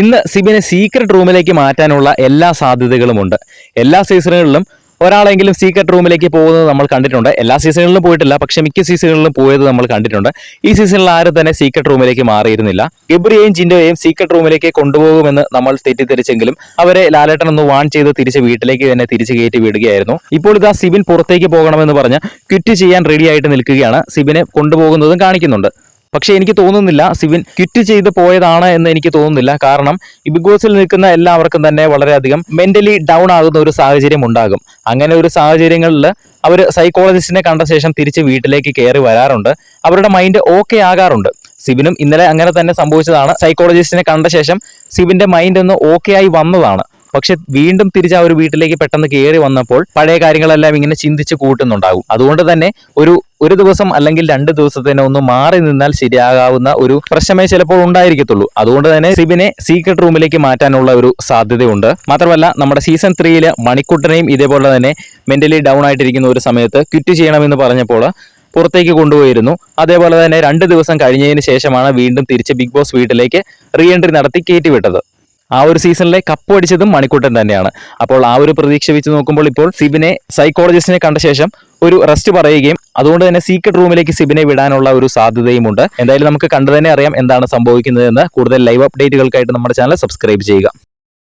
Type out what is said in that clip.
ഇന്ന് സിബിനെ സീക്രട്ട് റൂമിലേക്ക് മാറ്റാനുള്ള എല്ലാ സാധ്യതകളുമുണ്ട്. എല്ലാ സീസണുകളിലും ഒരാളെങ്കിലും സീക്രട്ട് റൂമിലേക്ക് പോകുന്നത് നമ്മൾ കണ്ടിട്ടുണ്ട്. എല്ലാ സീസണുകളിലും പോയിട്ടില്ല പക്ഷെ മിക്ക സീസണുകളിലും പോയത് നമ്മൾ കണ്ടിട്ടുണ്ട്. ഈ സീസണിൽ ആരും തന്നെ സീക്രട്ട് റൂമിലേക്ക് മാറിയിരുന്നില്ല. ഗബ്രിയെയും ജിൻഡോയെയും സീക്രട്ട് റൂമിലേക്ക് കൊണ്ടുപോകുമെന്ന് നമ്മൾ തെറ്റിദ്ധരിച്ചെങ്കിലും അവരെ ലാലേട്ടൻ ഒന്ന് വാൺ ചെയ്ത് തിരിച്ച് വീട്ടിലേക്ക് തന്നെ തിരിച്ചു കയറ്റി വിടുകയായിരുന്നു. ഇപ്പോൾ ഇതാ സിബിൻ പുറത്തേക്ക് പോകണമെന്ന് പറഞ്ഞ് ക്വിറ്റ് ചെയ്യാൻ റെഡി ആയിട്ട് നിൽക്കുകയാണ്. സിബിനെ കൊണ്ടുപോകുന്നതും കാണിക്കുന്നുണ്ട്. പക്ഷേ എനിക്ക് തോന്നുന്നില്ല സിവിൻ ക്വിറ്റ് ചെയ്ത് പോയതാണ് എന്ന് എനിക്ക് തോന്നുന്നില്ല. കാരണം ബിഗ് ബോസിൽ നിൽക്കുന്ന എല്ലാവർക്കും തന്നെ വളരെയധികം മെന്റലി ഡൗൺ ആകുന്ന ഒരു സാഹചര്യം ഉണ്ടാകും. അങ്ങനെ ഒരു സാഹചര്യങ്ങളിൽ അവർ സൈക്കോളജിസ്റ്റിനെ കണ്ട ശേഷം തിരിച്ച് വീട്ടിലേക്ക് കയറി വരാറുണ്ട്. അവരുടെ മൈൻഡ് ഓക്കെ ആകാറുണ്ട്. സിവിനും ഇന്നലെ അങ്ങനെ തന്നെ സംഭവിച്ചതാണ്. സൈക്കോളജിസ്റ്റിനെ കണ്ട ശേഷം സിബിന്റെ മൈൻഡ് ഒന്ന് ഓക്കെ ആയി വന്നതാണ്. പക്ഷെ വീണ്ടും തിരിച്ച് ആ ഒരു വീട്ടിലേക്ക് പെട്ടെന്ന് കയറി വന്നപ്പോൾ പഴയ കാര്യങ്ങളെല്ലാം ഇങ്ങനെ ചിന്തിച്ച് കൂട്ടുന്നുണ്ടാകും. അതുകൊണ്ട് തന്നെ ഒരു ഒരു ദിവസം അല്ലെങ്കിൽ രണ്ട് ദിവസത്തിന് ഒന്ന് മാറി നിന്നാൽ ശരിയാകാവുന്ന ഒരു പ്രശ്നമേ ചിലപ്പോൾ ഉണ്ടായിരിക്കത്തുള്ളൂ. അതുകൊണ്ട് തന്നെ സിബിനെ സീക്രട്ട് റൂമിലേക്ക് മാറ്റാനുള്ള ഒരു സാധ്യതയുണ്ട്. മാത്രമല്ല നമ്മുടെ സീസൺ ത്രീയിലെ മണിക്കുട്ടനെയും ഇതേപോലെ തന്നെ മെന്റലി ഡൗൺ ആയിട്ടിരിക്കുന്ന ഒരു സമയത്ത് ക്വിറ്റ് ചെയ്യണമെന്ന് പറഞ്ഞപ്പോൾ പുറത്തേക്ക് കൊണ്ടുപോയിരുന്നു. അതേപോലെ തന്നെ രണ്ട് ദിവസം കഴിഞ്ഞതിന് ശേഷമാണ് വീണ്ടും തിരിച്ച് ബിഗ് ബോസ് വീട്ടിലേക്ക് റീ എൻട്രി നടത്തി കയറ്റിവിട്ടത്. ആ ഒരു സീസണിലെ കപ്പ് അടിച്ചതും മണിക്കൂട്ടൻ തന്നെയാണ്. അപ്പോൾ ആ ഒരു പ്രതീക്ഷ വെച്ച് നോക്കുമ്പോൾ ഇപ്പോൾ സിബിനെ സൈക്കോളജിസ്റ്റിനെ കണ്ട ശേഷം ഒരു റെസ്റ്റ് പറയുകയും അതുകൊണ്ട് തന്നെ സീക്രട്ട് റൂമിലേക്ക് സിബിനെ വിടാനുള്ള ഒരു സാധ്യതയുമുണ്ട്. എന്തായാലും നമുക്ക് കണ്ടു തന്നെ അറിയാം എന്താണ് സംഭവിക്കുന്നതെന്ന്. കൂടുതൽ ലൈവ് അപ്ഡേറ്റുകൾക്കായിട്ട് നമ്മുടെ ചാനൽ സബ്സ്ക്രൈബ് ചെയ്യുക.